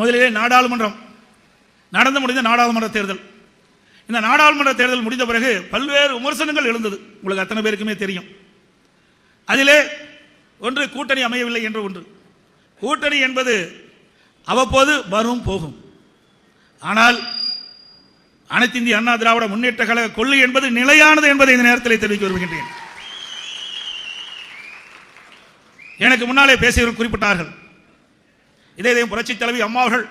முதலிலே நாடாளுமன்றம் நடந்து முடிந்த நாடாளுமன்ற தேர்தல். இந்த நாடாளுமன்ற தேர்தல் முடிந்த பிறகு பல்வேறு விமர்சனங்கள் எழுந்தது. உங்களுக்கு அத்தனை பேருக்குமே தெரியும். அதிலே ஒன்று கூட்டணி அமையவில்லை என்று ஒன்று. கூட்டணி என்பது அவ்வப்போது வரும் போகும். ஆனால் அனைத்து இந்திய அண்ணா திராவிட முன்னேற்ற கழக கொள்ளு என்பது நிலையானது என்பதை இந்த நேரத்தில் தெரிவிக்க விரும்புகின்றேன். எனக்கு முன்னாலே பேசியவர்கள் குறிப்பிட்டார்கள். இதே இதே புரட்சி தலைவி அம்மா அவர்கள்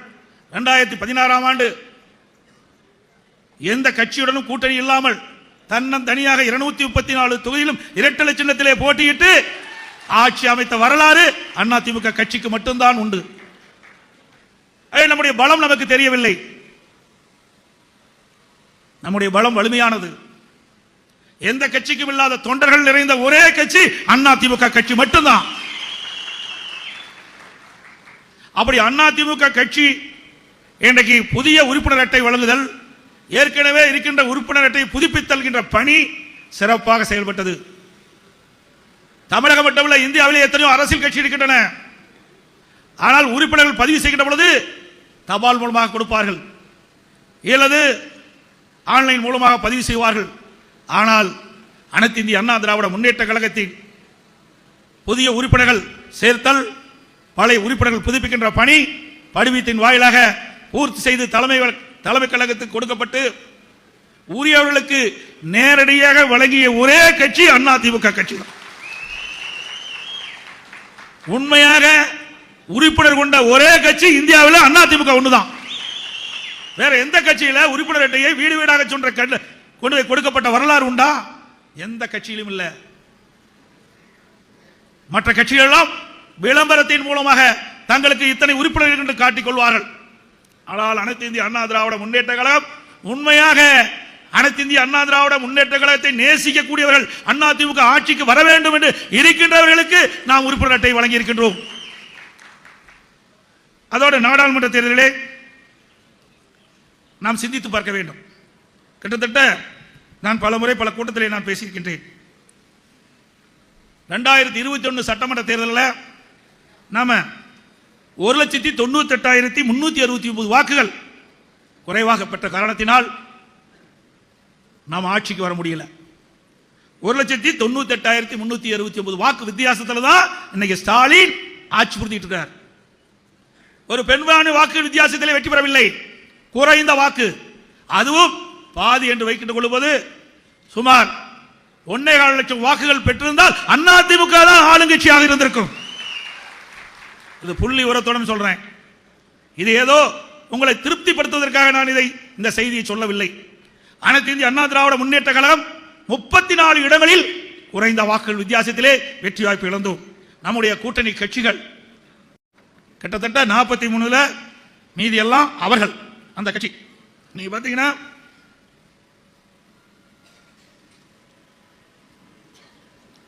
ரெண்டாயிரத்தி பதினாறாம் ஆண்டு எந்த கட்சியுடனும் கூட்டணி இல்லாமல் தன்னம் தனியாக இருநூத்தி முப்பத்தி நாலு தொகுதியிலும் இரட்டலை சின்னத்திலே போட்டியிட்டு ஆட்சி அமைத்த வரலாறு அதிமுக கட்சிக்கு மட்டும்தான் உண்டு. அது நம்முடைய பலம் நமக்கு தெரியவில்லை. நம்முடைய பலம் வலிமையானது. எந்த கட்சிக்கும் இல்லாத தொண்டர்கள் நிறைந்த ஒரே கட்சி அதிமுக கட்சி மட்டும்தான். அப்படி அதிமுக கட்சி இன்றைக்கு புதிய உறுப்பினர் அட்டை வழங்குதல் ஏற்கனவே இருக்கின்ற உறுப்பினர் அட்டை புதுப்பித்தல்கின்ற பணி சிறப்பாக செயல்பட்டது. தமிழகம் மட்டுமல்ல இந்தியாவிலே எத்தனையோ அரசியல் கட்சி இருக்கின்றன. ஆனால் உறுப்பினர்கள் பதிவு செய்கின்ற பொழுது தபால் மூலமாக கொடுப்பார்கள். இல்லது ஆன்லைன் மூலமாக பதிவு செய்வார்கள். ஆனால் அனைத்து இந்திய அண்ணா திராவிட முன்னேற்ற கழகத்தின் புதிய உறுப்பினர்கள் சேர்த்தல் பழைய உறுப்பினர்கள் புதுப்பிக்கின்ற பணி படிவத்தின் வாயிலாக பூர்த்தி செய்து தலைமை தலைமை கழகத்துக்கு கொடுக்கப்பட்டு உரியவர்களுக்கு நேரடியாக வழங்கிய ஒரே கட்சி அண்ணா திமுக கட்சி தான் உண்மையாக உறுப்பினர் கொண்ட ஒரே கட்சி இந்தியாவில் அண்ணா திமுக ஒண்ணுதான். வேற எந்த கட்சியில உறுப்பினர் அட்டையை வீடு வீடாக சொன்ற கொண்டு கொடுக்கப்பட்ட வரலாறு உண்டா? எந்த கட்சியிலும் இல்லை. மற்ற கட்சிகள் எல்லாம் விளம்பரத்தின் மூலமாக தங்களுக்கு இத்தனை உறுப்பினர்கள் என்று காட்டிக் கொள்வார்கள். ஆனால் அனைத்து இந்திய அண்ணா திராவிட முன்னேற்ற கழகம் உண்மையாக அனைத்து இந்திய அண்ணா திராவிட முன்னேற்ற கழகத்தை நேசிக்கக்கூடியவர்கள் அண்ணா திமுக ஆட்சிக்கு வர வேண்டும் என்று இருக்கின்றவர்களுக்கு நாம் உறுப்பினர் அட்டை வழங்கி இருக்கின்றோம் அதோடு நாடாளுமன்ற தேர்தலிலே நாம் சிந்தித்து பார்க்க வேண்டும். கிட்டத்தட்ட நான் பல முறை பல கூட்டத்திலே நான் பேசியிருக்கின்றேன். ரெண்டாயிரத்தி இருபத்தி ஒன்று சட்டமன்ற தேர்தலில் நாம ஒரு லட்சத்தி தொண்ணூத்தி எட்டாயிரத்தி முன்னூத்தி அறுபத்தி ஒன்பது வாக்குகள் குறைவாக பெற்ற காரணத்தினால் நாம் ஆட்சிக்கு வர முடியல. ஒரு லட்சத்தி தொண்ணூத்தி எட்டாயிரத்தி முன்னூத்தி அறுபத்தி ஒன்பது வாக்கு வித்தியாசத்துல தான் இன்னைக்கு ஸ்டாலின் ஆட்சி புரிஞ்சிட்டு இருக்கார். ஒரு பெண்பான வாக்கு வித்தியாசத்திலே வெற்றி பெறவில்லை. குறைந்த வாக்கு. அதுவும் பாதி என்று வைக்கிட்டு கொள்வது சுமார் ஒன்னே கால லட்சம் வாக்குகள் பெற்றிருந்தால் அதிமுக தான் ஆளுங்கட்சியாக இருந்திருக்கும். இது புள்ளி உரத்துடன் சொல்றேன். இது ஏதோ உங்களை திருப்திப்படுத்துவதற்காக நான் இதை இந்த செய்தியை சொல்லவில்லை. அனைத்து இந்திய அண்ணா திராவிட முன்னேற்ற கழகம் முப்பத்தி நாலு இடங்களில் குறைந்த வாக்குகள் வித்தியாசத்திலே வெற்றி வாய்ப்பு இழந்தோம். நம்முடைய கூட்டணி கட்சிகள் கிட்டத்தட்ட நாற்பத்தி மூணுல மீதி எல்லாம் அவர்கள் அந்த கட்சி. நீங்க பாத்தீங்கன்னா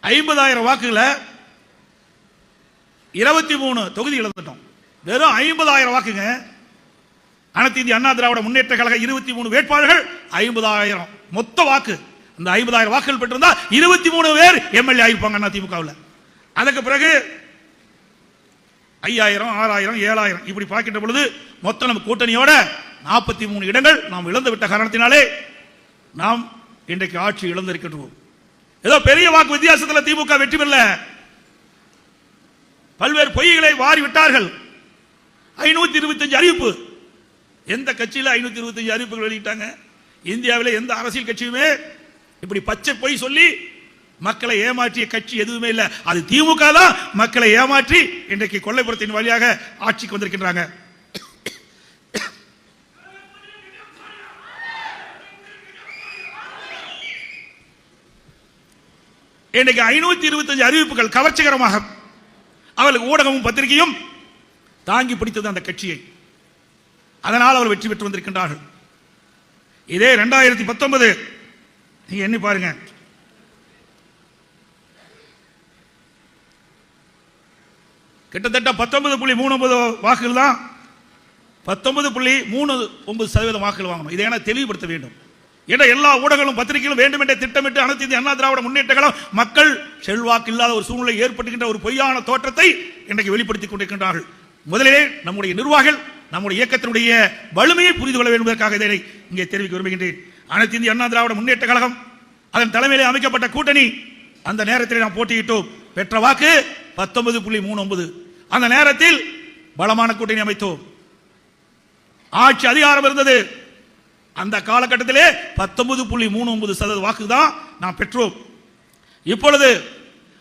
ஐம்பதாயிரம் வாக்குகளை இருபத்தி மூணு தொகுதி இழந்துட்டோம் வெறும் ஐம்பதாயிரம் வாக்குங்க. அனைத்து இந்திய அண்ணா திராவிட முன்னேற்ற கழக இருபத்தி மூணு வேட்பாளர்கள் ஐம்பதாயிரம் மொத்த வாக்கு. அந்த ஐம்பதாயிரம் வாக்குகள் பெற்றிருந்தா இருபத்தி மூணு பேர் எம்எல்ஏ ஆகிப்பாங்க அண்ணா திமுகவில். அதுக்கு பிறகு ஐயாயிரம் ஆறாயிரம் ஏழாயிரம் இப்படி பார்க்கின்ற பொழுது மொத்தம் நம்ம கூட்டணியோட நாற்பத்தி மூணு இடங்கள் நாம் இழந்து விட்ட காரணத்தினாலே நாம் இன்றைக்கு ஆட்சி இழந்திருக்கின்றோம். ஏதோ பெரிய வாக்கு வித்தியாசத்தில் திமுக வெற்றி பெறல. பல்வேறு பொய்களை வாரி விட்டார்கள் ஐநூத்தி இருபத்தஞ்சு அறிவிப்பு. எந்த கட்சியில் ஐநூத்தி இருபத்தஞ்சு அறிவிப்புகள் வெளியிட்டாங்க? இந்தியாவில் எந்த அரசியல் கட்சியுமே இப்படி பச்சை பொய் சொல்லி மக்களை ஏமாற்றிய கட்சி எதுவுமே இல்லை. அது திமுக தான் மக்களை ஏமாற்றி இன்றைக்கு கொல்லைப்புறத்தின் வழியாக ஆட்சிக்கு வந்திருக்கின்றாங்க. இன்றைக்கு ஐநூத்தி இருபத்தஞ்சு அறிவிப்புகள் கவர்ச்சிகரமாக அவர்களுக்கு ஊடகமும் பத்திரிகையும் தாங்கி பிடித்தது அந்த கட்சியை. அதனால் அவர் வெற்றி பெற்று வந்திருக்கின்றார்கள். இதே ரெண்டாயிரத்தி பத்தொன்பது நீங்க எண்ணி பாருங்க. கிட்டத்தட்ட பத்தொன்பது புள்ளி மூணு ஒன்பது வாக்குகள் தான் பத்தொன்பது புள்ளி மூணு ஒன்பது சதவீதம் வாக்குகள் வாங்கணும். இதை என தெளிவுபடுத்த வேண்டும். என எல்லா ஊடகங்களும் பத்திரிகைகளும் வேண்டும் திட்டமிட்டு அனைத்து இந்திய அண்ணா திராவிட முன்னேற்ற கழகம் மக்கள் செல்வாக்கு இல்லாத ஒரு சூழ்நிலை ஏற்படுகின்ற ஒரு பொய்யான தோற்றத்தை இன்றைக்கு வெளிப்படுத்திக் கொண்டிருக்கின்றார்கள். முதலிலே நம்முடைய நிர்வாகிகள் நம்முடைய இயக்கத்தினுடைய வலிமையை புரிந்து கொள்ள வேண்டும் என்பதற்காக இங்கே தெரிவிக்க விரும்புகின்றேன். அனைத்து இந்திய அண்ணா திராவிட முன்னேற்ற கழகம் அதன் தலைமையிலே அமைக்கப்பட்ட கூட்டணி அந்த நேரத்தில் நாம் போட்டியிட்டோம். பெற்ற வாக்கு பத்தொன்பது புள்ளி மூணு ஒன்பது. அந்த நேரத்தில் பலமான கூட்டணி அமைத்தோம். ஆட்சி அதிகாரம் இருந்தது. அந்த காலகட்டத்திலே பத்தொன்பது புள்ளி மூணு ஒன்பது சதவீத வாக்கு தான் நாம் பெற்றோம். இப்பொழுது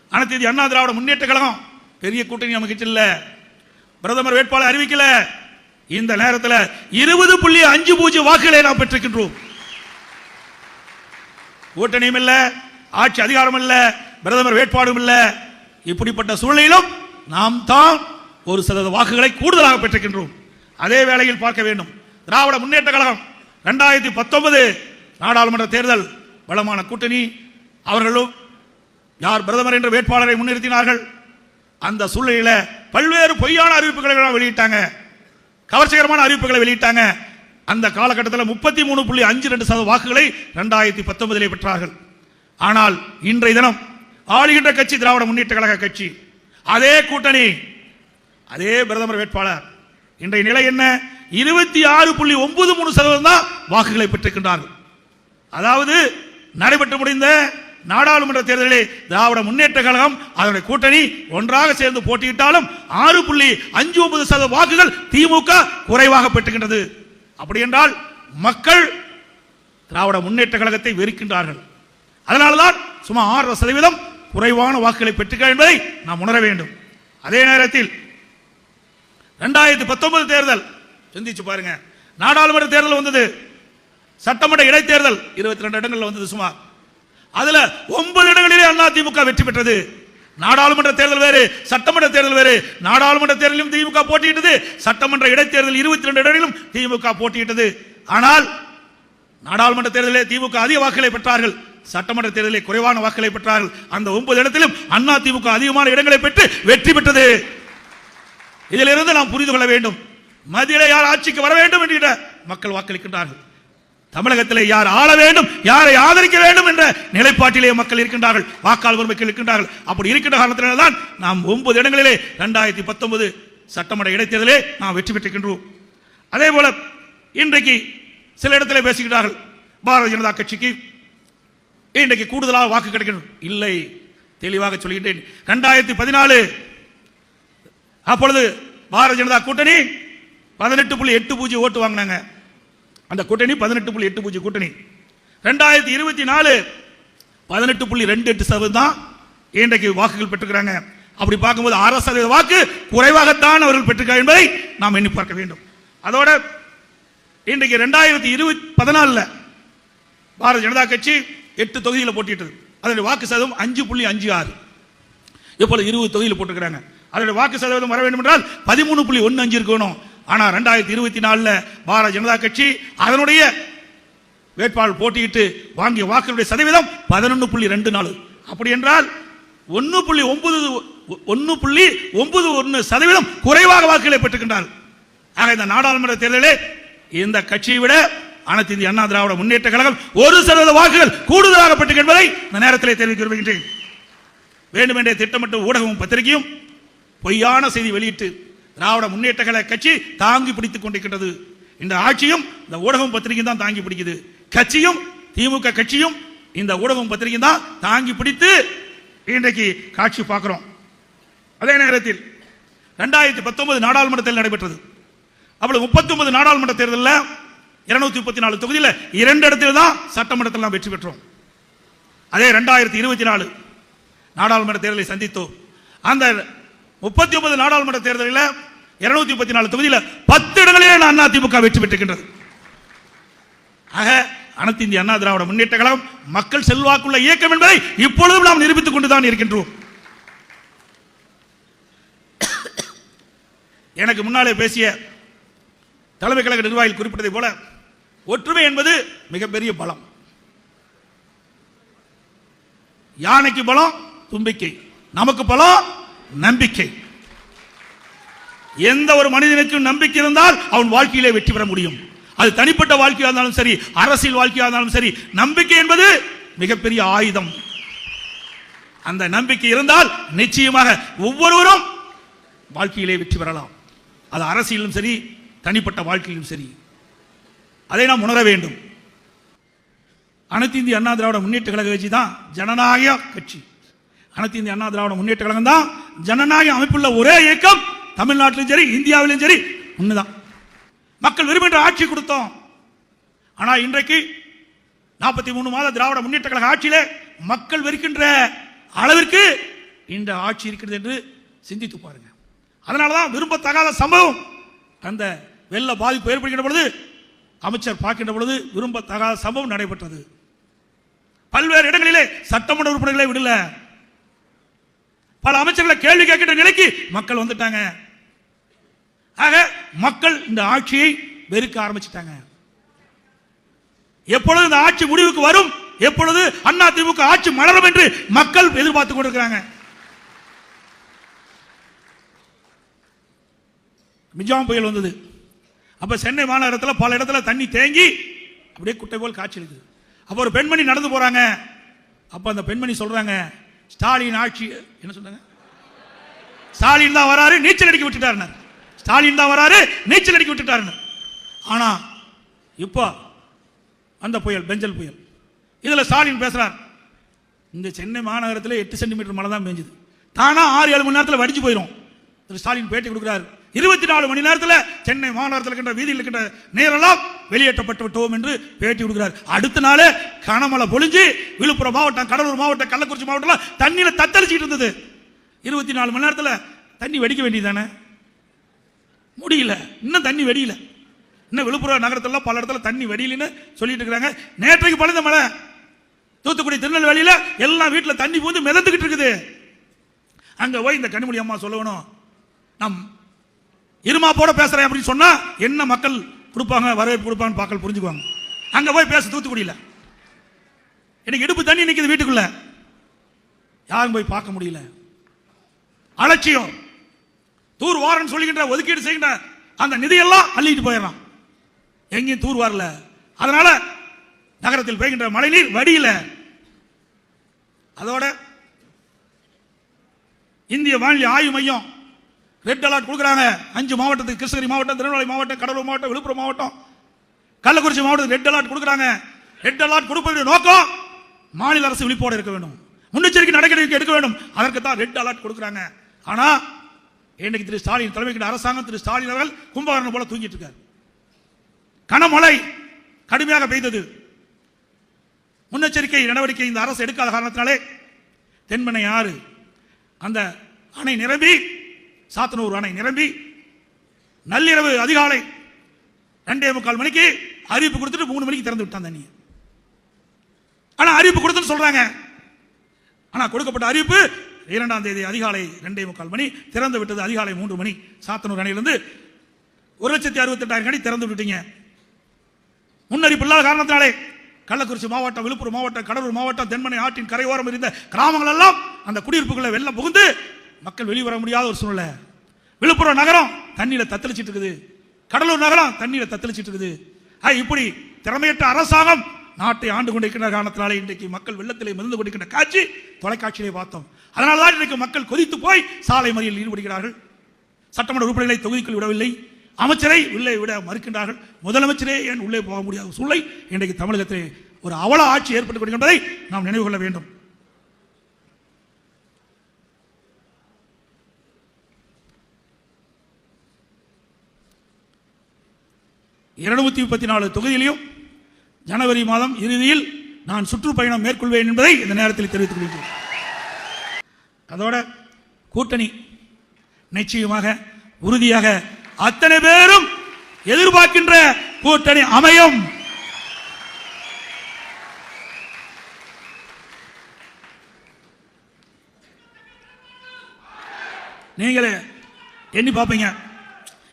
அனைத்து அண்ணா திராவிட முன்னேற்ற கழகம் பெரிய கூட்டணி நமக்கு இல்ல. பிரதமர் வேட்பாளர் அறிவிக்கல. இந்த நேரத்தில் இருபது புள்ளி அஞ்சு பூஜ்ஜியம் வாக்குகளை நாம் பெற்றிருக்கின்றோம். கூட்டணியும் இல்ல ஆட்சி அதிகாரம் இல்ல பிரதமர் வேட்பாடும் இல்ல. இப்படிப்பட்ட சூழ்நிலையிலும் நாம் தான் ஒரு சில வாக்குகளை கூடுதலாக பெற்றிருக்கின்றோம். அதே வேளையில் பார்க்க வேண்டும். திராவிட முன்னேற்ற கழகம் ரெண்டாயிரத்தி பத்தொன்பது நாடாளுமன்ற தேர்தல் பலமான கூட்டணி அவர்களும் யார் பிரதமர் என்ற வேட்பாளரை முன்னிறுத்தினார்கள். அந்த சூழ்நிலையில பல்வேறு பொய்யான அறிவிப்புகளை வெளியிட்டாங்க. கவர்ச்சிகரமான அறிவிப்புகளை வெளியிட்டாங்க. அந்த காலகட்டத்தில் முப்பத்தி மூணு புள்ளி அஞ்சு ரெண்டு சதவீத வாக்குகளை ரெண்டாயிரத்தி பத்தொன்பதிலே பெற்றார்கள். ஆனால் இன்றைய தினம் ஆளுகின்ற கட்சி திராவிட முன்னேற்ற கழக கட்சி அதே கூட்டணி அதே பிரதமர் வேட்பாளர். இன்றைய நிலை என்ன? இருபத்தி ஆறு புள்ளி ஒன்பது மூணு சதவீதம் தான் வாக்குகளை பெற்றிருக்கின்றார்கள். அதாவது நடைபெற்று முடிந்த நாடாளுமன்ற தேர்தலிலே திராவிட முன்னேற்ற கழகம் அதனுடைய கூட்டணி ஒன்றாக சேர்ந்து போட்டியிட்டாலும் ஆறு புள்ளி அஞ்சு ஒன்பது சதவீத வாக்குகள் திமுக குறைவாக பெற்றுகின்றது. அப்படி என்றால் மக்கள் திராவிட முன்னேற்ற கழகத்தை வெறுக்கின்றார்கள். அதனால்தான் சுமார் ஆறு சதவீதம் குறைவான வாக்குகளை பெற்றுக்க என்பதை நாம் உணர வேண்டும். அதே நேரத்தில் இரண்டாயிரத்தி பத்தொன்பது தேர்தல் சிந்திச்சு பாருங்க. நாடாளுமன்ற தேர்தல் வந்தது. சட்டமன்ற இடைத்தேர்தல் இருபத்தி ரெண்டு இடங்கள்ல வந்தது சுமார் அதுல ஒன்பது இடங்களிலே அதிமுக வெற்றி பெற்றது. நாடாளுமன்ற தேர்தல் வேறு சட்டமன்ற தேர்தல் வேறு. நாடாளுமன்ற தேர்தலிலும் திமுக போட்டியிட்டது. சட்டமன்ற இடைத்தேர்தல் இருபத்தி ரெண்டு இடங்களிலும் திமுக போட்டியிட்டது. ஆனால் நாடாளுமன்ற தேர்தலில் திமுக அதிக வாக்குகளை பெற்றார்கள். சட்டமன்ற தேர்தலில் குறைவான வாக்குகளை பெற்றார்கள். அந்த ஒன்பது இடத்திலும் அண்ணா திமுக அதிகமான இடங்களை பெற்று வெற்றி பெற்றது. இதிலிருந்து நாம் புரிந்து கொள்ள வேண்டும். மத்தியிலே யார் ஆட்சிக்கு வர வேண்டும் என்கிற மக்கள் வாக்களிக்கின்றார்கள். தமிழகத்திலே யார் ஆள வேண்டும் யாரை ஆதரிக்க வேண்டும் என்ற நிலைப்பாட்டிலே மக்கள் இருக்கின்றார்கள் வாக்காளர் மக்கள் இருக்கின்றார்கள். அப்படி இருக்கின்ற காரணத்தினால்தான் நாம் ஒன்பது இடங்களிலே ரெண்டாயிரத்தி பத்தொன்பது சட்டமன்ற இடைத்தேர்தலே நாம் வெற்றி பெற்றிருக்கின்றோம். அதே போல இன்றைக்கு சில இடத்திலே பேசுகிறார்கள் பாரதிய ஜனதா கட்சிக்கு இன்றைக்கு கூடுதலாக வாக்கு கிடைக்கணும் இல்லை தெளிவாக சொல்கின்றேன். ரெண்டாயிரத்தி பதினாலு அப்பொழுது பாரதிய ஜனதா கூட்டணி பதினெட்டு புள்ளி எட்டு பூஜ்ஜியம் ஓட்டு வாங்கினாங்க. அந்த கூட்டணி பதினெட்டு புள்ளி எட்டு பூஜ்ஜியம் கூட்டணி. ரெண்டாயிரத்தி இருபத்தி நாலு பதினெட்டு புள்ளி ரெண்டு எட்டு சதவீதம் தான் இன்றைக்கு வாக்குகள் பெற்றுக்கிறாங்க. அப்படி பார்க்கும்போது ஆறு சதவீத வாக்கு குறைவாகத்தான் அவர்கள் பெற்றிருக்காங்க என்பதை நாம் எண்ணி பார்க்க வேண்டும். அதோட இன்றைக்கு ரெண்டாயிரத்தி இருபத்தி பதினாலில் பாரதிய ஜனதா கட்சி எட்டு தொகுதியில் போட்டியிட்டது. அதனுடைய வாக்கு சதவீதம் அஞ்சு புள்ளி அஞ்சு ஆறு. இப்போது இருபது தொகுதியில் போட்டிருக்கிறாங்க. அதனுடைய வாக்கு சதவீதம் வர வேண்டும் என்றால் பதிமூணு புள்ளி ஒன்று அஞ்சு இருக்கணும். ஆனா ரெண்டாயிரத்தி இருபத்தி நாலுல பாரதிய ஜனதா கட்சி அதனுடைய வேட்பாளர் போட்டியிட்டு வாங்கிய வாக்குகளுடைய சதவீதம் பதினொன்று புள்ளி ரெண்டு நாலு. அப்படி என்றால் ஒன்று புள்ளி ஒன்பது ஒன்று புள்ளி ஒன்பது ஒன்று சதவீதம் குறைவாக வாக்குகளை பெற்றுக்கின்றார் ஆக இந்த நாடாளுமன்ற தேர்தலிலே இந்த கட்சியை விட அனைத்து இந்திய அண்ணா திராவிட முன்னேற்ற கழகம் ஒரு சதவீத வாக்குகள் கூடுதலாக பெற்றுக் என்பதை இந்த நேரத்திலே தெரிவிக்க விரும்புகின்றேன். வேண்டுமென்றே திட்டமிட்ட ஊடகமும் பத்திரிகையும் பொய்யான செய்தி வெளியிட்டு திராவிட முன்னேற்ற கழக கட்சி தாங்கி பிடித்துக் கொண்டிருக்கிறது இந்த ஆட்சியும் இந்த ஊடகம் பத்திரிகை தான் தாங்கி பிடிக்குது. கட்சியும் திமுக கட்சியும் இந்த ஊடகம் பத்திரிகை தான் தாங்கி பிடித்து இன்றைக்கு காட்சி பார்க்கிறோம். அதே நேரத்தில் ரெண்டாயிரத்தி பத்தொன்பது நாடாளுமன்ற தேர்தல் நடைபெற்றது. அப்பொழுது முப்பத்தி ஒன்பது நாடாளுமன்ற தேர்தலில் இருநூத்தி முப்பத்தி நாலு தொகுதியில் இரண்டு இடத்துல தான் சட்டமன்றத்தில் நாம் வெற்றி பெற்றோம். அதே ரெண்டாயிரத்தி இருபத்தி நாலு நாடாளுமன்ற தேர்தலை சந்தித்தோம். அந்த முப்பத்தி ஒன்பது நாடாளுமன்ற தேர்தலில் இருநூத்தி முப்பத்தி நாலு தொகுதியில் பத்து இடங்களிலே அண்ணா திமுக வெற்றி பெற்றுகின்றது ஆக அனைத்து இந்திய அண்ணா திராவிட முன்னேற்ற கழகம் மக்கள் செல்வாக்குள்ள இயக்கம் என்பதை இப்பொழுதும் நாம் நிரூபித்துக் கொண்டுதான் இருக்கின்றோம். எனக்கு முன்னாலே பேசிய தலைமை கழக நிர்வாகிகள் குறிப்பிட்டதை போல ஒற்றுமை என்பது மிகப்பெரிய பலம். யானைக்கு பலம் தும்பிக்கை. நமக்கு பலம் நம்பிக்கை. எந்த ஒரு மனிதனுக்கும் நம்பிக்கை இருந்தால் அவன் வாழ்க்கையிலே வெற்றி பெற முடியும். அது தனிப்பட்ட வாழ்க்கையாக இருந்தாலும் சரி அரசியல் வாழ்க்கையாக இருந்தாலும் சரி நம்பிக்கை என்பது மிகப்பெரிய ஆயுதம். அந்த நம்பிக்கை இருந்தால் நிச்சயமாக ஒவ்வொருவரும் வாழ்க்கையிலே வெற்றி பெறலாம். அது அரசியலும் சரி தனிப்பட்ட வாழ்க்கையிலும் சரி. அதை நாம் உணர வேண்டும். அனைத்து இந்திய அண்ணா திராவிட முன்னேற்ற கழக கட்சி தான் ஜனநாயக கட்சி. அனைத்து இந்திய அண்ணா திராவிட முன்னேற்ற கழகம் தான் ஜனநாயக அமைப்புள்ள ஒரே இயக்கம் தமிழ்நாட்டிலும் சரி இந்தியாவிலும் சரி ஒண்ணுதான். மக்கள் விரும்புகின்ற ஆட்சி கொடுத்தோம். ஆனா இன்றைக்கு நாற்பத்தி மூணு மாத திராவிட முன்னேற்ற கழக ஆட்சியிலே மக்கள் வெறுக்கின்ற அளவிற்கு இந்த ஆட்சி இருக்கிறது என்று சிந்தித்து பாருங்க. அதனாலதான் விரும்பத்தகாத சம்பவம் அந்த வெள்ள பாதிப்பு ஏற்படுகின்ற பொழுது அமைச்சர் பார்க்கின்ற பொழுது விரும்பத்தகாத சம்பவம் நடைபெற்றது. பல்வேறு இடங்களிலே சட்டமன்ற உறுப்பினர்களை விடல. பல அமைச்சர்களை கேள்வி கேட்கின்ற நிலைக்கு மக்கள் வந்துட்டாங்க. ஆக மக்கள் இந்த ஆட்சியை வெறுக்க ஆரம்பிச்சிட்டாங்க. எப்பொழுது இந்த ஆட்சி முடிவுக்கு வரும்? எப்பொழுது அண்ணா திமுக ஆட்சி மலரும் என்று மக்கள் எதிர்பார்த்து கொண்டிருக்கிறாங்க. மிஜாம் புயல் வந்தது. அப்ப சென்னை மாநகரத்தில் பல இடத்துல தண்ணி தேங்கி அப்படியே குட்டை போல் காட்சி இருக்குது. அப்ப ஒரு பெண்மணி நடந்து போறாங்க. அப்ப அந்த பெண்மணி சொல்றாங்க ஸ்டாலின் ஆட்சி என்ன சொல்றாங்க? ஸ்டாலின் தான் வராரு நீச்சல் அடிக்க விட்டுட்டாருன்னு ஸ்டாலின் தான் வராரு நீச்சல் அடிக்க விட்டுட்டாருன்னு. ஆனா இப்போ அந்த புயல் பெஞ்சல் புயல். இதில் ஸ்டாலின் பேசுறார் இந்த சென்னை மாநகரத்தில் எட்டு சென்டிமீட்டர் மழை தான் பெஞ்சுது. தானா ஆறு ஏழு மணி நேரத்தில் வடிச்சு போயிடும் திரு ஸ்டாலின் பேட்டி கொடுக்குறாரு. இருபத்தி நாலு மணி நேரத்தில் சென்னை மாநகரத்தில் இருக்கின்ற வீதியில் இருக்கின்ற நீரெல்லாம் வெளியேற்றப்பட்டு விட்டோம் என்று பேட்டி கொடுக்கிறார். அடுத்த நாளே கனமழை பொழிஞ்சு விழுப்புரம் மாவட்டம் கடலூர் மாவட்டம் கள்ளக்குறிச்சி மாவட்டம்லாம் தண்ணியில் தத்தளிச்சிட்டு இருந்தது. இருபத்தி நாலு மணி நேரத்தில் தண்ணி வெடிக்க வேண்டியதானே முடியல. இன்னும் தண்ணி வெடியல. இன்னும் விழுப்புரம் நகரத்தில் பல இடத்துல தண்ணி வெடியலன்னு சொல்லிட்டு இருக்கிறாங்க நேற்றைக்கு பழுந்த மழை. தூத்துக்குடி திருநெல்வேலியில் எல்லாம் வீட்டில் தண்ணி பூந்து மிதந்துக்கிட்டு இருக்குது. அங்கே போய் இந்த கனிமொழி அம்மா சொல்லணும். நம் இருமாப்போட பேசுறேன் அப்படின்னு சொன்னா என்ன மக்கள் கொடுப்பாங்க வரவேற்பு கொடுப்பாங்கன்னு மக்கள் புரிஞ்சுக்குவாங்க. அங்க போய் பேச தூத்துக்குடியில். எனக்கு இடுப்பு தண்ணி நிற்கிது வீட்டுக்குள்ள. யாரும் போய் பார்க்க முடியல. அலட்சியம். தூர் வாரன்னு சொல்லுகின்ற ஒதுக்கீடு செய்கின்ற அந்த நிதியெல்லாம் அள்ளிட்டு போயிடறான் எங்கேயும் தூர் வரல. அதனால நகரத்தில் பெய்கின்ற மழைநீர் வடியில. அதோட இந்திய வானிலை ஆய்வு மையம் ரெட் அலர்ட் கொடுக்குறாங்க. அஞ்சு மாவட்டத்துக்கு கிருஷ்ணகிரி மாவட்டம் திருநெல்வேலி மாவட்டம் கடலூர் மாவட்டம் விழுப்புரம் மாவட்டம். கள்ளக்குறிச்சி மாவட்டத்துக்கு ரெட் அலர்ட் கொடுக்குறாங்க. ரெட் அலர்ட் கொடுப்பதற்கு நோக்கம் மாநில அரசு விழிப்போடு இருக்க வேண்டும். முன்னெச்சரிக்கை நடவடிக்கை எடுக்க வேண்டும். அதற்கு தான் ரெட் அலர்ட் கொடுக்குறாங்க. ஆனால் இன்னைக்கு திரு ஸ்டாலின் தலைமைக்கு அரசாங்கம் திரு ஸ்டாலின் அவர்கள் கும்பகரணம் போல தூங்கிட்டு இருக்கார். கனமழை கடுமையாக பெய்தது. முன்னெச்சரிக்கை நடவடிக்கை இந்த அரசு எடுக்காத காரணத்தினாலே தென்பெண்ணை ஆறு அந்த அணை நிரம்பி சாத்தனூர் அணை நிரம்பி நள்ளிரவு அதிகாலை ரெண்டே முக்கால் மணிக்கு அறிவிப்பு கொடுத்துட்டு மூணு மணிக்கு திறந்து விட்டான் தண்ணி ஆனால் அறிவிப்பு கொடுத்துன்னு சொல்றாங்க. ஆனால் கொடுக்கப்பட்ட அறிவிப்பு இரண்டாம் தேதி அதிகாலை ரெண்டே முக்கால் மணி திறந்து விட்டது அதிகாலை மூன்று மணி. சாத்தனூர் அணையிலிருந்து ஒரு லட்சத்தி அறுபத்தி எட்டாயிரம் அடி திறந்து விட்டீங்க. முன்னறிப்பு இல்லாத காரணத்தினாலே கள்ளக்குறிச்சி மாவட்டம் விழுப்புரம் மாவட்டம் கடலூர் மாவட்டம் தென்மனை ஆற்றின் கரையோரம் இருந்த கிராமங்கள் எல்லாம் அந்த குடியிருப்புகளை வெள்ளம் புகுந்து மக்கள் வெளிவர முடியாத ஒரு சூழ்நிலை. விழுப்புரம் நகரம் தண்ணீரை தத்தளிச்சிட்டு இருக்குது. கடலூர் நகரம் தண்ணீரை தத்தளிச்சிட்டு இருக்குது. இப்படி திறமையற்ற அரசாங்கம் நாட்டை ஆண்டு கொண்டிருக்கின்ற காரணத்தினாலே இன்றைக்கு மக்கள் வெள்ளத்திலே மிதந்து கொண்டிருக்கின்ற காட்சி தொலைக்காட்சியிலே பார்த்தோம். அதனால்தான் இன்றைக்கு மக்கள் கொதித்து போய் சாலை மறியலில் ஈடுபடுகிறார்கள். சட்டமன்ற உறுப்பினர்களை தொகுதிக்குள் விடவில்லை. அமைச்சரை உள்ளே விட மறுக்கின்றார்கள். முதலமைச்சரே ஏன் உள்ளே போக முடியாத சூழ்நிலை? இன்றைக்கு தமிழகத்திலே ஒரு அவல ஆட்சி ஏற்பட்டுக் கொண்டிருப்பதை நாம் நினைவு கொள்ள வேண்டும். இருநூத்தி முப்பத்தி நாலு தொகுதியிலையும் ஜனவரி மாதம் இறுதியில் நான் சுற்றுப்பயணம் மேற்கொள்வேன் என்பதை இந்த நேரத்தில் தெரிவித்துக் கொள்கிறேன் அதோட கூட்டணி நிச்சயமாக உறுதியாக அத்தனை பேரும் எதிர்பார்க்கின்ற கூட்டணி அமையும். நீங்களே எண்ணி பார்ப்பீங்க.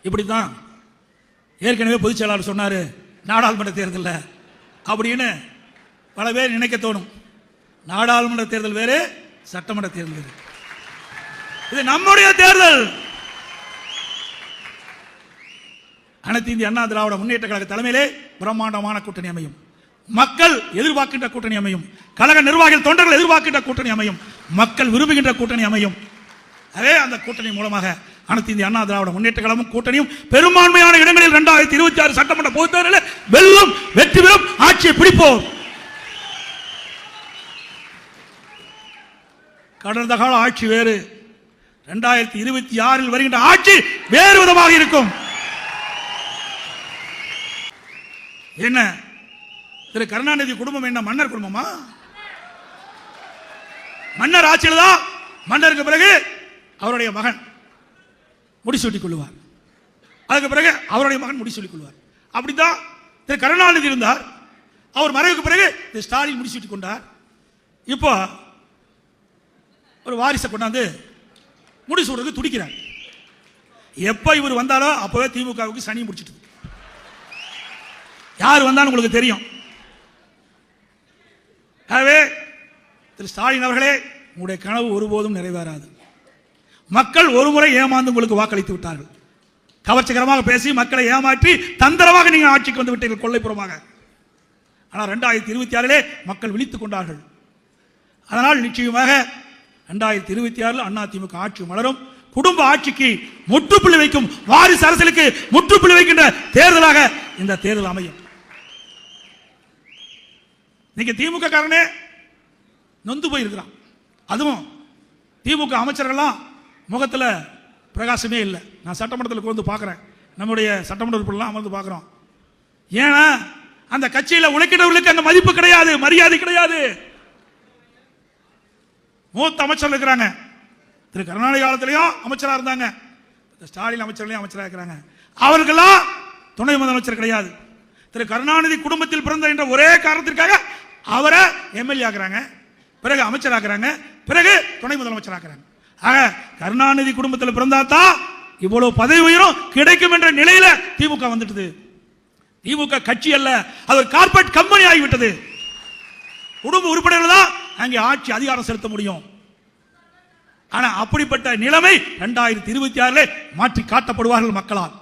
இப்படித்தான் ஏற்கனவே பொதுச் செயலாளர் சொன்னார் நாடாளுமன்ற தேர்தலில் அப்படின்னு பல பேர் நினைக்க தோணும். நாடாளுமன்ற தேர்தல் வேறு சட்டமன்ற தேர்தல் வேறு. இது நம்முடைய தேர்தல். அனைத்து இந்திய அண்ணா திராவிட முன்னேற்ற கழக தலைமையிலே பிரம்மாண்டமான கூட்டணி அமையும். மக்கள் எதிர்பார்க்கின்ற கூட்டணி அமையும். கழக நிர்வாகிகள் தொண்டர்கள் எதிர்பார்க்கின்ற கூட்டணி அமையும். மக்கள் விரும்புகின்ற கூட்டணி அமையும். அதே அந்த கூட்டணி மூலமாக அனைத்து இந்திய அண்ணா திராவிட முன்னேற்ற கழகமும் கூட்டணியும் பெரும்பான்மையான இடங்களில் இரண்டாயிரத்தி இருபத்தி ஆறு சட்டமன்ற பொதுத்தேர்தலில் வெல்லும் வெற்றி பெறும் ஆட்சியை பிடிப்போம். கடந்த கால ஆட்சி வேறு. இரண்டாயிரத்தி இருபத்தி ஆறில் வருகின்ற ஆட்சி வேறு விதமாக இருக்கும். என்ன? திரு கருணாநிதி குடும்பம் என்ன? மன்னர் குடும்பமா? மன்னர் ஆட்சியில் தான் மன்னருக்கு பிறகு அவருடைய மகன் முடிசூட்டிக் கொள்வார் அதுக்கு பிறகு அவருடைய மகன் முடிசூட்டிக் கொள்வார். அப்படித்தான் திரு கருணாநிதி இருந்தார். அவர் மறைவுக்கு பிறகு திரு ஸ்டாலின் முடிசூட்டிக் கொண்டார். இப்போ ஒரு வாரிசை கொண்டாந்து முடிசூடுறதுக்கு துடிக்கிறார். எப்ப இவர் வந்தாலோ அப்பவே திமுகவுக்கு சனி முடிச்சிட்டு யார் வந்தாலும் உங்களுக்கு தெரியும். ஆகவே திரு ஸ்டாலின் அவர்களே உங்களுடைய கனவு ஒருபோதும் நிறைவேறாது. மக்கள் ஒருமுறை ஏமாந்து உங்களுக்கு வாக்களித்து விட்டார்கள். கவர்ச்சிகரமாக பேசி மக்களை ஏமாற்றி தந்திரமாக நீங்கள் ஆட்சிக்கு வந்து விட்டீர்கள் கொள்ளைப்புறமாக. ஆனால் ரெண்டாயிரத்தி இருபத்தி ஆறிலே மக்கள் விழித்துக் கொண்டார்கள். அதனால் நிச்சயமாக ரெண்டாயிரத்தி இருபத்தி ஆறில் அண்ணா திமுக ஆட்சி மலரும். குடும்ப ஆட்சிக்கு முற்றுப்புள்ளி வைக்கும் வாரிசு அரசியலுக்கு முற்றுப்புள்ளி வைக்கின்ற தேர்தலாக இந்த தேர்தல் அமையும். இன்னைக்கு திமுக காரனே நொந்து போயிருக்கிறான். அதுவும் திமுக அமைச்சர்கள்லாம் முகத்தில் பிரகாசமே இல்லை. நான் சட்டமன்றத்தில் வந்து பார்க்குறேன். நம்முடைய சட்டமன்ற உறுப்பினர்லாம் அமர்ந்து பார்க்குறோம். ஏன்னா அந்த கட்சியில் உழைக்கிறவர்களுக்கு அந்த மதிப்பு கிடையாது மரியாதை கிடையாது. மூத்த அமைச்சர் இருக்கிறாங்க. திரு கருணாநிதி காலத்திலையும் அமைச்சரா இருந்தாங்க. ஸ்டாலின் அமைச்சர்களையும் அமைச்சரா இருக்கிறாங்க. அவர்களெல்லாம் துணை முதலமைச்சர் கிடையாது. திரு கருணாநிதி குடும்பத்தில் பிறந்த என்ற ஒரே காரணத்திற்காக அவரை எம்எல்ஏ ஆக்குறாங்க. பிறகு அமைச்சராக்குறாங்க பிறகு துணை முதலமைச்சர் ஆக்குறாங்க. ஆக கருணாநிதி குடும்பத்தில் பிறந்தா தான் இவ்வளவு பதவி உயரும் கிடைக்கும் என்ற நிலையில திமுக வந்துட்டது. திமுக கட்சி அல்ல. அது ஒரு கார்பரேட் கம்பெனி ஆகிவிட்டது. குடும்ப உறுப்பினர்கள் தான் அங்கே ஆட்சி அதிகாரம் செலுத்த முடியும். ஆனா அப்படிப்பட்ட நிலைமை இரண்டாயிரத்தி இருபத்தி ஆறுல மாற்றி காட்டப்படுவார்கள் மக்களால்.